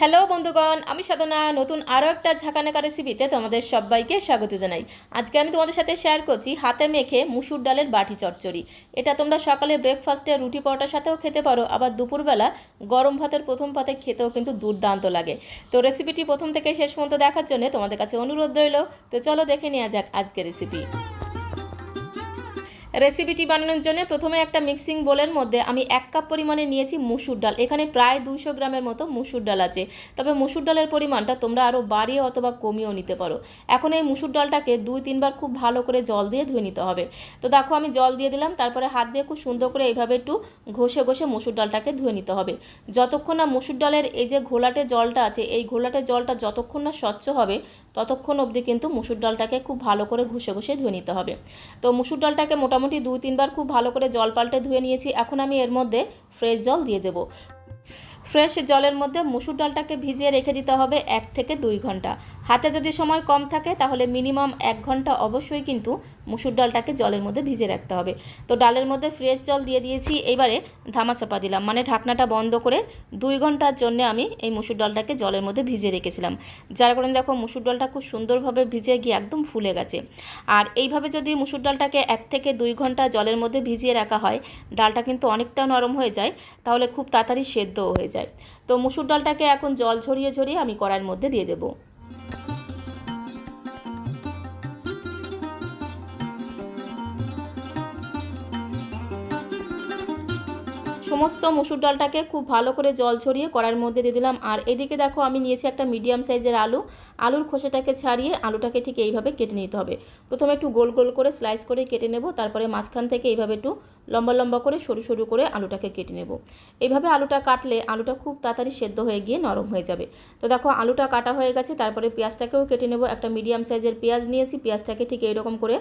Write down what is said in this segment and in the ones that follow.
Hello বন্ধুগণ, আমি সাধনা, নতুন আরও একটা ঝাঁকানাকা রেসিপিতে তোমাদের সবাইকে স্বাগত জানাই। আজকে আমি তোমাদের সাথে শেয়ার করছি হাতে মেখে মুসুর ডালের বাটি চচ্চড়ি। এটা তোমরা সকালে ব্রেকফাস্টে রুটি পরোটার সাথেও খেতে পারো, আবার দুপুরবেলা গরম ভাতের প্রথম পাতে খেতেও কিন্তু দুর্দান্ত লাগে। তো রেসিপিটি প্রথম থেকে শেষ পর্যন্ত দেখার জন্য তোমাদের কাছে অনুরোধ রইল। তো চলো দেখে নেওয়া যাক আজকের রেসিপি রেসিপিটি বানানোর জন্য প্রথমে একটা মিক্সিং বোলের মধ্যে আমি এক কাপ পরিমাণে নিয়েছি মুসুর ডাল। এখানে প্রায় দুশো গ্রামের মতো মুসুর ডাল আছে। তবে মুসুর ডালের পরিমাণটা তোমরা আরও বাড়িয়ে অথবা কমিয়েও নিতে পারো। এখন এই মুসুর ডালটাকে দুই তিনবার খুব ভালো করে জল দিয়ে ধুয়ে নিতে হবে। তো দেখো আমি জল দিয়ে দিলাম, তারপরে হাত দিয়ে খুব সুন্দর করে এইভাবে একটু ঘষে ঘষে মুসুর ডালটাকে ধুয়ে নিতে হবে। যতক্ষণ না মুসুর ডালের এই যে ঘোলাটে জলটা আছে, এই ঘোলাটে জলটা যতক্ষণ না স্বচ্ছ হবে ততক্ষণ অবধি কিন্তু মুসুর ডালটাকে খুব ভালো করে ঘষে ঘষে ধুয়ে নিতে হবে। তো মুসুর ডালটাকে মোটামুটি দুই, তিনবার খুব ভালো করে জল পাল্টে ধুয়ে নিয়েছি। এখন আমি এর মধ্যে ফ্রেশ জল দিয়ে দেবো। ফ্রেশ জলের মধ্যে মুসুর ডালটাকে ভিজিয়ে রেখে দিতে হবে এক থেকে দুই ঘণ্টা। হাতে যদি সময় কম থাকে, তাহলে মিনিমাম এক ঘণ্টা অবশ্যই কিন্তু মুসুর ডালটাকে জলের মধ্যে ভিজিয়ে রাখতে হবে। তো ডালের মধ্যে ফ্রেশ জল দিয়ে দিয়েছি, এবারে ধামা চাপা দিলাম। মানে ঢাকনাটা বন্ধ করে দুই ঘণ্টার জন্য আমি এই মুসুর ডালটাকে জলের মধ্যে ভিজিয়ে রেখেছিলাম। যার কারণে দেখো, মুসুর ডালটা খুব সুন্দরভাবে ভিজে গিয়ে একদম ফুলে গেছে। আর এইভাবে যদি মুসুর ডালটাকে এক থেকে দুই ঘণ্টা জলের মধ্যে ভিজিয়ে রাখা হয়, ডালটা কিন্তু অনেকটা নরম হয়ে যায়, তাহলে খুব তাড়াতাড়ি সেদ্ধও হয়ে যায়। তো মুসুর ডালটাকে এখন জল ঝরিয়ে ঝরিয়ে আমি কড়াইয়ের মধ্যে দিয়ে দেবো। সমস্ত মুসুর ডালটাকে খুব ভালো করে জল ছড়িয়ে কড়াইয়ের মধ্যে দিয়ে দিলাম। আর এদিকে দেখো, আমি নিয়েছি একটা মিডিয়াম সাইজের আলু। আলুর খোসাটাকে ছাড়িয়ে আলুটাকে ঠিক এইভাবে কেটে নিতে হবে। প্রথমে একটু গোল গোল করে স্লাইস করে কেটে নেব, তারপরে মাঝখান থেকে এইভাবে একটু লম্বা লম্বা করে সরু সরু করে আলুটাকে কেটে নেব। এইভাবে আলুটা কাটলে আলুটা খুব তাড়াতাড়ি সেদ্ধ হয়ে গিয়ে নরম হয়ে যাবে। তো দেখো, আলুটা কাটা হয়ে গেছে, তারপরে পেঁয়াজটাকেও কেটে নেব। একটা মিডিয়াম সাইজের পেঁয়াজ নিয়েছি, পেঁয়াজটাকে ঠিক এইরকম করে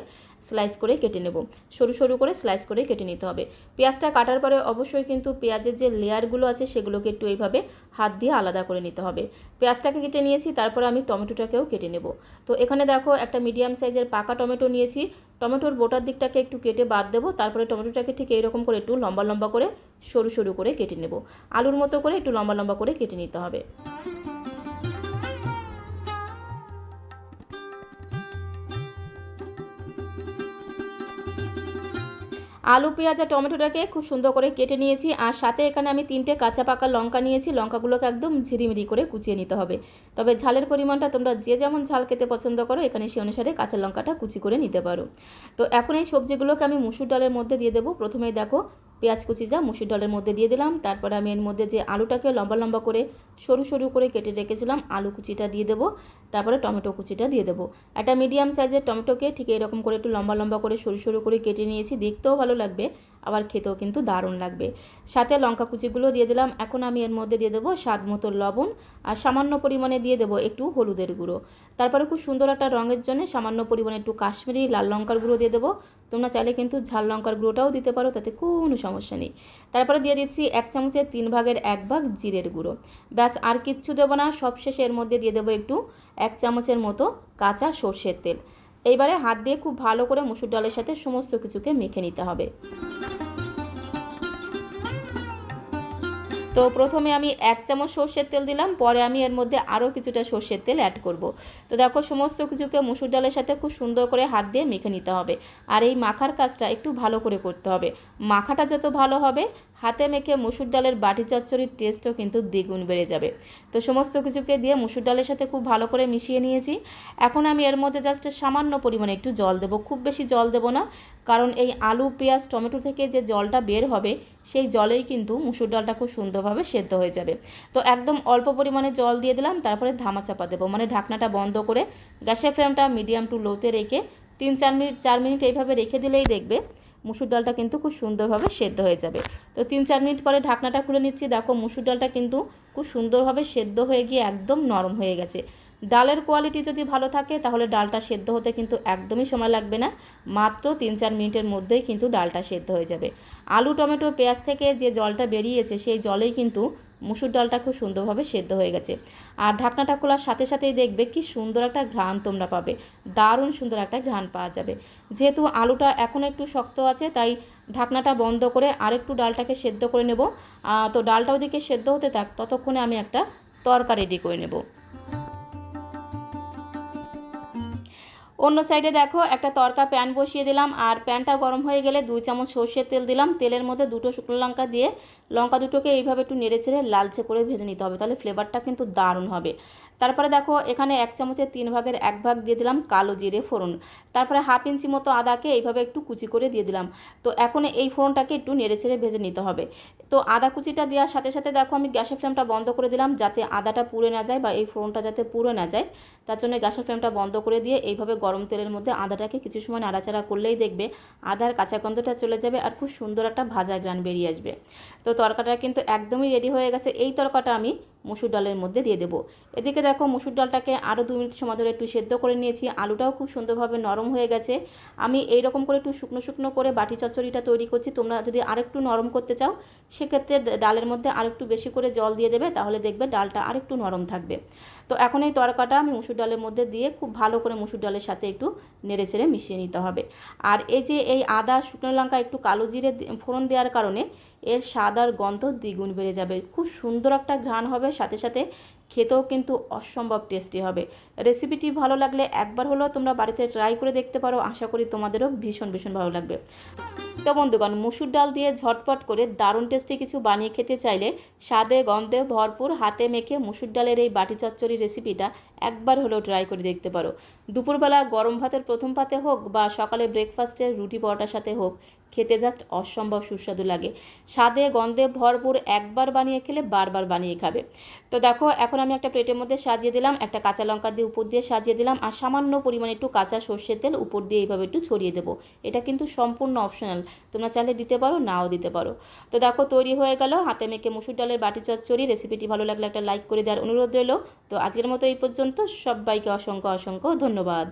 স্লাইস করে কেটে নেব। সরু সরু করে স্লাইস করে কেটে নিতে হবে। পেঁয়াজটা কাটার পরে অবশ্যই কিন্তু পেঁয়াজের যে লেয়ারগুলো আছে, সেগুলোকে একটু এইভাবে হাত দিয়ে আলাদা করে নিতে হবে। পেঁয়াজটাকে কেটে নিয়েছি, তারপরে আমি টমেটোটাকেও কেটে নেব। তো এখানে দেখো, একটা মিডিয়াম সাইজের পাকা টমেটো নিয়েছি। টমেটোর বোটার দিকটাকে একটু কেটে বাদ দেবো, তারপরে টমেটোটাকে ঠিক এইরকম করে একটু লম্বা লম্বা করে সরু সরু করে কেটে নেব। আলুর মতো করে একটু লম্বা লম্বা করে কেটে নিতে হবে। আলু, পেঁয়াজ আর টমেটোটাকে খুব সুন্দর করে কেটে নিয়েছি। আর সাথে এখানে আমি তিনটে কাঁচা পাকা লঙ্কা নিয়েছি। লঙ্কাগুলোকে একদম ঝিরিমিরি করে কুচিয়ে নিতে হবে। তবে ঝালের পরিমাণটা তোমরা যে যেমন ঝাল খেতে পছন্দ করো, এখানে সেই অনুসারে কাঁচা লঙ্কাটা কুচি করে নিতে পারো। তো এখন এই সবজিগুলোকে আমি মুসুর ডালের মধ্যে দিয়ে দেবো। প্রথমেই দেখো পেঁয়াজ কুচি যা মুসুর ডালের মধ্যে দিয়ে দিলাম। তারপরে আমি এর মধ্যে যে আলুটাকে লম্বা লম্বা করে সরু সরু করে কেটে রেখেছিলাম, আলু কুচিটা দিয়ে দেবো। তারপরে টমেটো কুচিটা দিয়ে দেবো। একটা মিডিয়াম সাইজের টমেটোকে ঠিক এরকম করে একটু লম্বা লম্বা করে সরু সরু করে কেটে নিয়েছি, দেখতেও ভালো লাগবে। আবার খেতেও কিন্তু দারুণ লাগবে। সাথে লঙ্কা কুচিগুলো দিয়ে দিলাম। এখন আমি এর মধ্যে দিয়ে দেবো স্বাদ মতো লবণ আর সামান্য পরিমাণে দিয়ে দেবো একটু হলুদের গুঁড়ো। তারপরে খুব সুন্দর একটা রঙের জন্য সামান্য পরিমাণে একটু কাশ্মীরি লাল লঙ্কার গুঁড়ো দিয়ে দেবো। তোমরা চাইলে কিন্তু ঝাল লঙ্কার গুঁড়োটাও দিতে পারো, তাতে কোনো সমস্যা নেই। তারপরে দিয়ে দিচ্ছি এক চামচের তিন ভাগের এক ভাগ জিরের গুঁড়ো। ব্যাস, আর কিচ্ছু দেবো না। সবশেষে এর মধ্যে দিয়ে দেবো একটু এক চামচের মতো কাঁচা সর্ষের তেল। এইবারে হাত দিয়ে খুব ভালো করে মুসুর ডালের সাথে সমস্ত কিছুকে মেখে নিতে হবে। তো প্রথমে আমি এক চামচ সর্ষের তেল দিলাম, পরে আমি এর মধ্যে আরও কিছুটা সর্ষের তেল অ্যাড করব। তো দেখো, সমস্ত কিছুকে মুসুর ডালের সাথে খুব সুন্দর করে হাত দিয়ে মেখে নিতে হবে। আর এই মাখার কাজটা একটু ভালো করে করতে হবে। মাখাটা যত ভালো হবে হাতে মেখে মুসুর ডালের বাটি চচ্চড়ির টেস্টও কিন্তু দ্বিগুণ বেড়ে যাবে। তো সমস্ত কিছুকে দিয়ে মুসুর ডালের সাথে খুব ভালো করে মিশিয়ে নিয়েছি। এখন আমি এর মধ্যে জাস্ট সামান্য পরিমাণে একটু জল দেবো। খুব বেশি জল দেবো না, কারণ এই আলু, পেঁয়াজ, টমেটো থেকে যে জলটা বের হবে, সেই জলেই কিন্তু মুসুর ডালটা খুব সুন্দরভাবে সেদ্ধ হয়ে যাবে। তো একদম অল্প পরিমাণে জল দিয়ে দিলাম, তারপরে ধামা চাপা দেবো। মানে ঢাকনাটা বন্ধ করে গ্যাসের ফ্লেমটা মিডিয়াম টু লোতে রেখে তিন, চার মিনিট চার মিনিট এইভাবে রেখে দিলেই দেখবে মুসুর ডালটা কিন্তু খুব সুন্দরভাবে সেদ্ধ হয়ে যাবে। তো তিন চার মিনিট পরে ঢাকনাটা খুলে নিচ্ছি। দেখো মুসুর ডালটা কিন্তু খুব সুন্দরভাবে সেদ্ধ হয়ে গিয়ে একদম নরম হয়ে গেছে। ডালের কোয়ালিটি যদি ভালো থাকে, তাহলে ডালটা সেদ্ধ হতে কিন্তু একদমই সময় লাগবে না। মাত্র তিন চার মিনিটের মধ্যেই কিন্তু ডালটা সেদ্ধ হয়ে যাবে। আলু, টমেটো, পেঁয়াজ থেকে যে জলটা বেরিয়েছে, সেই জলেই কিন্তু মুসুর ডালটা খুব সুন্দরভাবে সেদ্ধ হয়ে গেছে। আর ঢাকনাটা খোলার সাথে সাথেই দেখবে কি সুন্দর একটা ঘ্রাণ তোমরা পাবে। দারুণ সুন্দর একটা ঘ্রাণ পাওয়া যাবে। যেহেতু আলুটা এখন একটু শক্ত আছে, তাই ঢাকনাটা বন্ধ করে আরেকটু ডালটাকে সেদ্ধ করে নেব। তো ডালটা ওদিকে সেদ্ধ হতে থাক, ততক্ষণে আমি একটা তরকা রেডি করে নেব। অন্য সাইডে দেখো, একটা তরকা প্যান বসিয়ে দিলাম, আর প্যানটা গরম হয়ে গেলে দুই চামচ সর্ষের তেল দিলাম। তেলের মধ্যে দুটো শুকনো লঙ্কা দিয়ে, লঙ্কা দুটোকে এইভাবে একটু নেড়ে চেড়ে লালচে করে ভেজে নিতে হবে, তাহলে ফ্লেভারটা কিন্তু দারুণ হবে। তারপরে দেখো, এখানে এক চামচের তিন ভাগের এক ভাগ দিয়ে দিলাম কালো জিরে ফোড়ন। তারপরে হাফ ইঞ্চি মতো আদাকে এইভাবে একটু কুচি করে দিয়ে দিলাম। তো এখন এই ফোড়নটাকে একটু নেড়ে চেড়ে ভেজে নিতে হবে। তো আদা কুচিটা দেওয়ার সাথে সাথে দেখো, আমি গ্যাসের ফ্লেমটা বন্ধ করে দিলাম যাতে আদাটা পুড়ে না যায় বা এই ফোড়নটা যাতে পুড়ে না যায়। তার জন্য গ্যাসের ফ্লেমটা বন্ধ করে দিয়ে এইভাবে গরম তেলের মধ্যে আদাটাকে কিছু সময় নাড়াচাড়া করলেই দেখবে আদার কাঁচা গন্ধটা চলে যাবে আর খুব সুন্দর একটা ভাজা গ্রান বেরিয়ে আসবে। তো তরকাটা কিন্তু একদমই রেডি হয়ে গেছে। এই তরকাটা আমি মুসুর ডালের মধ্যে দিয়ে দেবো। এদিকে দেখো মুসুর ডালটাকে আরও দু মিনিট সময় ধরে একটু সেদ্ধ করে নিয়েছি। আলুটাও খুব সুন্দরভাবে নরম হয়ে গেছে। আমি এই রকম করে একটু শুকনো শুকনো করে বাটি চচ্চড়িটা তৈরি করছি। তোমরা যদি আরেকটু নরম করতে চাও, সেক্ষেত্রে ডালের মধ্যে আরেকটু বেশি করে জল দিয়ে দেবে, তাহলে দেখবে ডালটা আরেকটু নরম থাকবে। তো এখন এই তরকাটা আমি মুসুর ডালের মধ্যে দিয়ে খুব ভালো করে মুসুর ডালের সাথে একটু নেড়ে চেড়ে মিশিয়ে নিতে হবে। আর এই যে এই আদা, শুকনো লঙ্কা, একটু কালো জিরে ফোড়ন দেওয়ার কারণে এর স্বাদ আর গন্ধ দ্বিগুণ বেড়ে যাবে। খুব সুন্দর একটা ঘ্রাণ হবে, সাথে সাথে খেতেও কিন্তু অসম্ভব টেস্টি হবে। রেসিপিটি ভালো লাগলে একবার হলেও তোমরা বাড়িতে ট্রাই করে দেখতে পারো, আশা করি তোমাদেরও ভীষণ ভীষণ ভালো লাগবে। তো বন্ধুগণ, মুসুর ডাল দিয়ে ঝটপট করে দারুণ টেস্টি কিছু বানিয়ে খেতে চাইলে স্বাদে গন্ধে ভরপুর হাতে মেখে মুসুর ডালের এই বাটি চচ্চড়ি রেসিপিটা একবার হলেও ট্রাই করে দেখতে পারো। দুপুরবেলা গরম ভাতের প্রথম পাতে হোক বা সকালে ব্রেকফাস্টে রুটি পরোটার সাথে হোক, খেতে জাস্ট অসম্ভব সুস্বাদু লাগে। স্বাদে, গন্ধে ভরপুর একবার বানিয়ে খেলে বারবার বানিয়ে খাবে। তো দেখো, এখন আমি একটা প্লেটের মধ্যে সাজিয়ে দিলাম, একটা কাঁচা লঙ্কা দিয়ে উপর দিয়ে সাজিয়ে দিলাম, আর সামান্য পরিমাণে একটু কাঁচা সর্ষের তেল উপর দিয়ে এইভাবে একটু ছড়িয়ে দেবো। এটা কিন্তু সম্পূর্ণ অপশনাল তোমরা চাইলে দিতে পারো, নাও দিতে পারো। তো দেখো, তৈরি হয়ে গেল হাতে মেখে মুসুর ডালের বাটি চচ্চড়ি। রেসিপিটি ভালো লাগলে একটা লাইক করে দেওয়ার অনুরোধ রইল। তো আজকের মতো এই পর্যন্ত সবাইকে অসংখ্য অসংখ্য ধন্যবাদ।